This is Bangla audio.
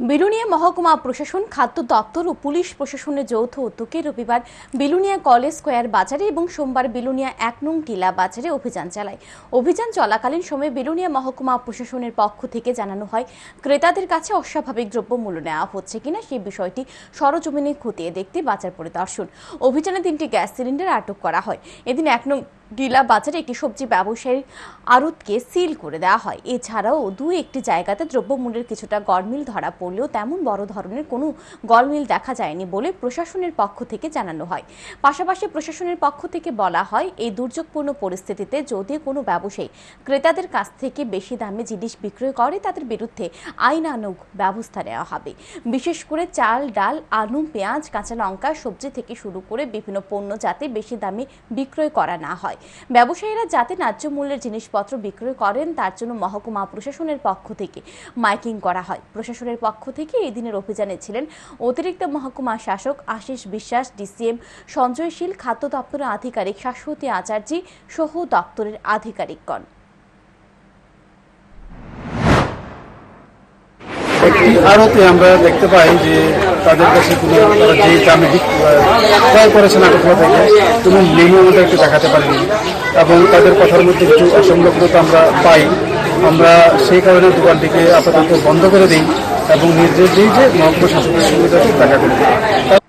বিলুনিয়া মহকুমা প্রশাসন, খাদ্য দপ্তর ও পুলিশ প্রশাসনের যৌথ উদ্যোগে রবিবার বিলুনিয়া কলেজ স্কোয়ার বাজারে এবং সোমবার বিলুনিয়া এক নং টিলা বাজারে অভিযান চালায়। অভিযান চলাকালীন সময়ে বিলুনিয়া মহকুমা প্রশাসনের পক্ষ থেকে জানানো হয়, ক্রেতাদের কাছে অস্বাভাবিক দ্রব্যমূল্য নেওয়া হচ্ছে কিনা সেই বিষয়টি সরজমিনে খতিয়ে দেখতে বাজার পরিদর্শন। অভিযানে তিনটি গ্যাস সিলিন্ডার আটক করা হয়। এদিন এক নং ডিলা বাজারে একটি সবজি ব্যবসায়ী আড়তকে সিল করে দেওয়া হয়। এছাড়াও দু একটি জায়গাতে দ্রব্যমূল্যের কিছুটা গরমিল ধরা পড়লেও তেমন বড় ধরনের কোনো গরমিল দেখা যায়নি বলে প্রশাসনের পক্ষ থেকে জানানো হয়। পাশাপাশি প্রশাসনের পক্ষ থেকে বলা হয়, এই দুর্যোগপূর্ণ পরিস্থিতিতে যদি কোনো ব্যবসায়ী ক্রেতাদের কাছ থেকে বেশি দামে জিনিস বিক্রয় করে, তাদের বিরুদ্ধে আইনানুগ ব্যবস্থা নেওয়া হবে। বিশেষ করে চাল, ডাল, আলু, পেঁয়াজ, কাঁচা লঙ্কা, সবজি থেকে শুরু করে বিভিন্ন পণ্য যাতে বেশি দামে বিক্রয় করা না হয়। ব্যবসায়ীরা যাতে ন্যায্য মূল্যের জিনিসপত্র বিক্রয় করেন, তার জন্য মহকুমা প্রশাসনের পক্ষ থেকে মাইকিং করা হয়। প্রশাসনের পক্ষ থেকে এই দিনের অভিযানে ছিলেন অতিরিক্ত মহকুমা শাসক আশিস বিশ্বাস, ডিসিএম সঞ্জয় শীল, খাদ্য দপ্তরের আধিকারিক শাশ্বতী আচার্যী, সহ দপ্তরের আধিকারিকগণ। আড়তে আমরা দেখতে পাই যে তাদের কাছে কোনো যে দামে ক্রয় করেছেন আগরতলা থেকে কোনো মেনু আমাদের একটু দেখাতে পারিনি। এবং তাদের কথার মধ্যে কিছু অসংলগ্নতা আমরা পাই। আমরা সেই কারণে দোকানটিকে আপাতত বন্ধ করে দিই এবং নির্দেশ দিই যে মহকুমা শাসকের সঙ্গে দেখা তার